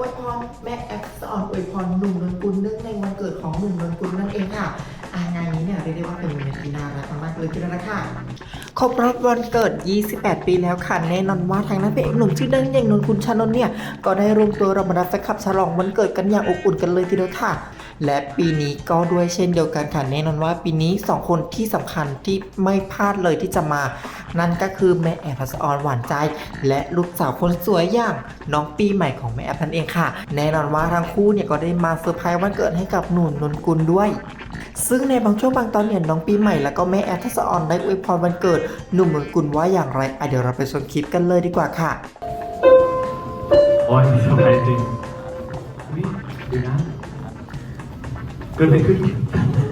อวยพร แม่แอฟสอนอวยพรหนุ่มนนกุลเนื่องในวันเกิดของหนุ่มนนกุลนั่นเองค่ะอางานนี้เนี่ยเรียกได้ว่าเป็นวันที่น่ารักมากเลยทีเดียวละค่ะครบรอบวันเกิด 28 ปีแล้วค่ะ แน่นอนว่าทางนั้นพระเอกหนุ่มชื่อดังอย่างนนคุณชานนท์เนี่ย ก็ได้รวมตัวเรามารับแฟนคลับฉลองวันเกิดกันอย่างอบอุ่นกันเลยทีเดียวค่ะ และปีนี้ก็ด้วยเช่นเดียวกันค่ะ แน่นอนว่าปีนี้สองคนที่สำคัญที่ไม่พลาดเลยที่จะมา นั่นก็คือแม่แอบพัสออนหวานใจ และลูกสาวคนสวยอย่างน้องปีใหม่ของแม่แอบนั่นเองค่ะแน่นอนว่าทั้งคู่เนี่ยก็ได้มาเซอร์ไพรส์วันเกิดให้กับหนุ่มนนกุลด้วย ซึ่งในบางช่วงบางตอนเนี่ยน้องปีใหม่แล้วก็แม่แอฟทัศออนได้อวยพรวันเกิดหนุ่มนนกุลว่าอย่างไรอะเดี๋ยวเราไปชมคลิปกันเลยดีกว่าค่ะ โอ้ยสบายจริงวิดูนะเกิดอะไรขึ้น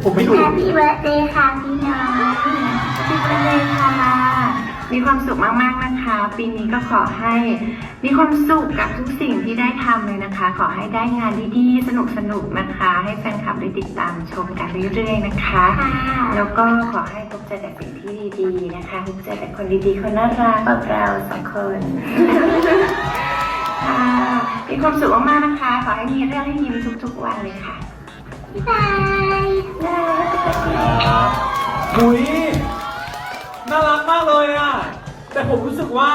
ผมไม่อยู่แฮปปี้เบิร์ดเดย์ค่ะพี่น้องแฮปปี้เบิร์ดเดย์ค่ะ มีความสุขมากๆนะคะ ปีนี้ก็ขอให้มีความสุขกับทุกสิ่งที่ได้ทำเลยนะคะ ขอให้ได้งานดีๆ สนุกๆนะคะ ให้แฟนคลับได้ติดตามชมกันเรื่อยๆนะคะ แล้วก็ขอให้พบเจอแต่สิ่งที่ดีๆนะคะพบเจอแต่คนดีๆ คนน่ารักแบบเราสองคนค่ะมีความสุขมากๆนะคะ ขอให้มีเรื่องให้ยิ้มทุกๆวันเลยค่ะบ๊ายบายบาย ผมรู้สึกว่า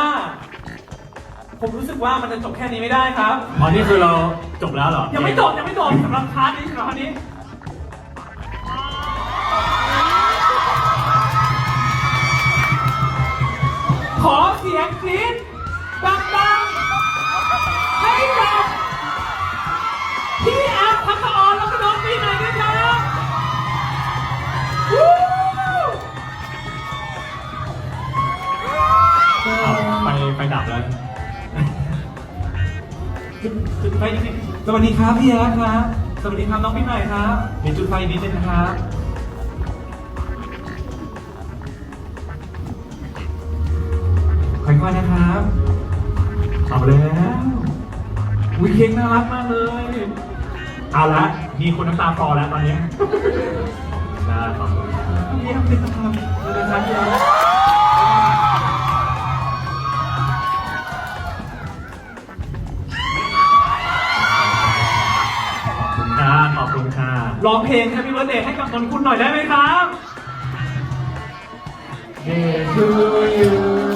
ผมรู้สึกว่ามันจะจบแค่นี้ไม่ได้ครับ อ๋อนี่คือเราจบแล้วเหรอยังไม่จบยังไม่จบสำหรับคลาสนี้สำหรับคลาสนี้ ดีครับพี่แอฟครับ สวัสดีครับน้องปีใหม่ครับมีจุดไฟนิดนึงนะครับค่อยๆนะครับเอาแล้วอุ้ยเค้กน่ารักมากเลย เอาละมีคนน้ำตาคลอแล้วตอนนี้ได้ขอบคุณครับพี่แอฟเป็นทำเลยนะครับ ร้องเพลง Happy Birthday ให้กับนนคุณหน่อยได้ไหมครับ Day to you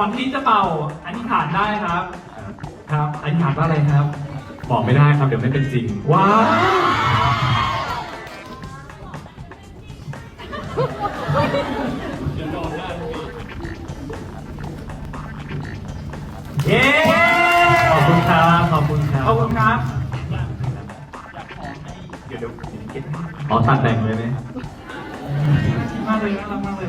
อนที่จะเป่าอธิษฐานได้ครับ ครับอธิษฐานว่าอะไรครับ บอกไม่ได้ครับเดี๋ยวไม่เป็นจริง ว้าวเย้ขอบคุณครับขอบคุณครับขอบคุณครับเดี๋ยวเดี๋ยวเก็บอ๋อตัดแต่งเลยไหมมากเลยน่ารักมากเลย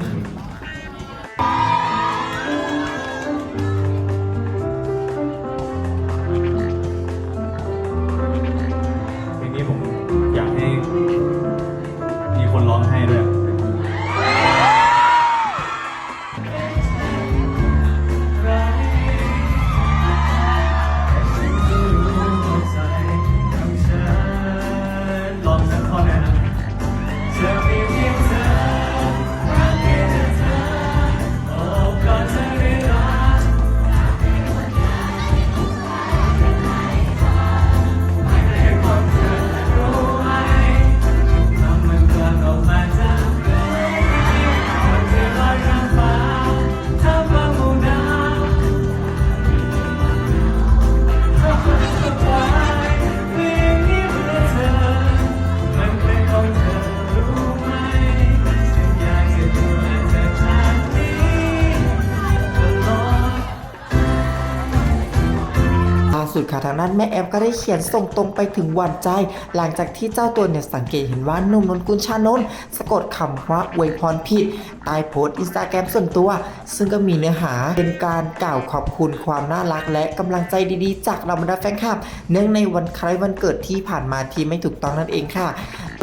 สุดค่ะทางนั้นแม่แอฟก็ได้เขียนส่งตรงไปถึงหวานใจ หลังจากที่เจ้าตัวเนี่ยสังเกตเห็นว่าหนุ่มนนกุลชานนท์สะกดคำว่าอวยพรผิดใต้โพสต์อินสตาแกรมส่วนตัว ซึ่งก็มีเนื้อหาเป็นการกล่าวขอบคุณความน่ารักและกำลังใจดีๆ จากเราบรรดาแฟนคลับ เนื่องในวันคล้ายวันเกิดที่ผ่านมาที่ไม่ถูกต้องนั่นเองค่ะ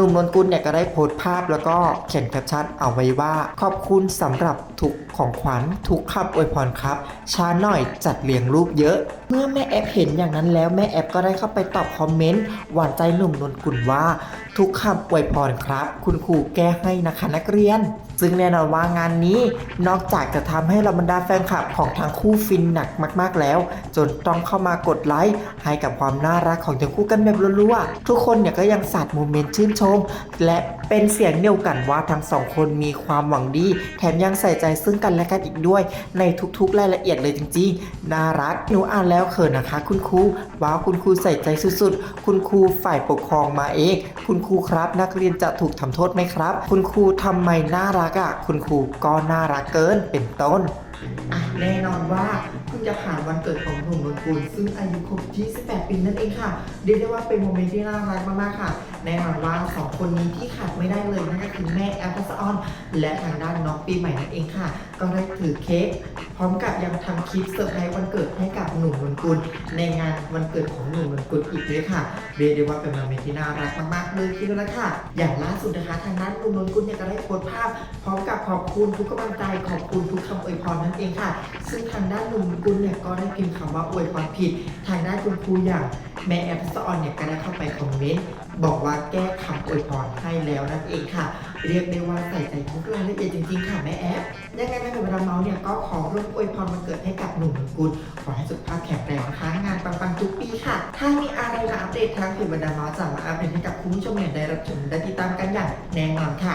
หนุ่มนนกุลเนี่ยก็ได้โพสต์ภาพแล้วก็เขียนแคปชั่นเอาไว้ว่า ขอบคุณสำหรับทุกของขวัญทุกคำอวยพรครับช้าหน่อยจัดเลี้ยงรูปเยอะ เมื่อแม่แอปเห็นอย่างนั้นแล้วแม่แอปก็ได้เข้าไปตอบคอมเมนต์หวานใจหนุ่มนนกุลว่า ทุกคำอวยพรครับ คุณครูแก้ให้นะคะนักเรียน ซึ่งแน่นอนว่างานนี้นอกจากจะทำให้เราบรรดาแฟนคลับของทั้งคู่ฟินหนักมาก ๆ แล้ว จนต้องเข้ามากดไลค์ให้กับความน่ารักของทั้งคู่กันแบบรัวๆทุกคนเนี่ยก็ยังสาดโมเมนต์ชื่นชม และเป็นเสียงเดียวกันว่าทั้งสองคนมีความหวังดี แถมยังใส่ใจซึ่งกันและกันอีกด้วย ในทุกๆ รายละเอียดเลยจริง ๆ น่ารักหนูอ่านแล้วเขินนะคะ คุณครูว้าวคุณครูใส่ใจสุดๆ คุณครูฝ่ายปกครองมาเอง คุณครูครับ นักเรียนจะถูกทำโทษไหมครับ คุณครูทำไมน่ารักอะคุณครูก็น่ารักเกินเป็นต้น อะแน่นอนว่าเพิ่งจะผ่านวันเกิดของหนุ่มนนกุลซึ่งอายุครบ 28 ปีนั่นเองค่ะเรียกได้ว่าเป็นโมเมนต์ที่น่ารักมากๆค่ะ แน่นอนว่าสองคนนี้ที่ขาดไม่ได้เลยนั่นก็คือแม่แอปทัสออน และทางด้านน้องปีใหม่นั่นเองค่ะ ก็ได้ถือเค้กพร้อมกับยังทำคลิปเซอร์ไพรส์วันเกิดให้กับหนุ่มนนกุลในงานวันเกิดของหนุ่มนนกุลอีกด้วยค่ะ เรียกได้ว่าเป็นโมเมนต์ที่น่ารักมากๆเลยทีเดียวละค่ะ อย่างล่าสุดนะคะทางด้านหนุ่มนนกุลเนี่ยก็ได้โพสต์ภาพ พร้อมกับขอบคุณทุกกำลังใจขอบคุณทุกคำอวยพรนั่นเองค่ะ ซึ่งทางด้านหนุ่มกุลเนี่ยก็ได้พิมพ์คำว่าอวยพรผิด ทางด้านคุณครูอย่างแม่แอปสออนเนี่ยก็ได้เข้าไปคอมเมนต์บอกว่าแก้คำอวยพรให้แล้วนั่นเองค่ะ เรียกได้ว่าใส่ใจทุกรายละเอียดจริงๆค่ะแม่แอปยังไงแม่หนูเวลาเมาส์เนี่ยก็ขอร่วมอวยพรวันเกิดให้กับหนุ่มกุลขอให้สุขภาพแข็งแรงนะคะงานปังๆทุกปีค่ะ ถ้ามีอะไรมาอัปเดตทางเพจบรรดาเมาส์จะมาอัปเดตให้กับคุณผู้ชมเนี่ยได้รับชมและติดตามกันอย่างแน่นอนค่ะ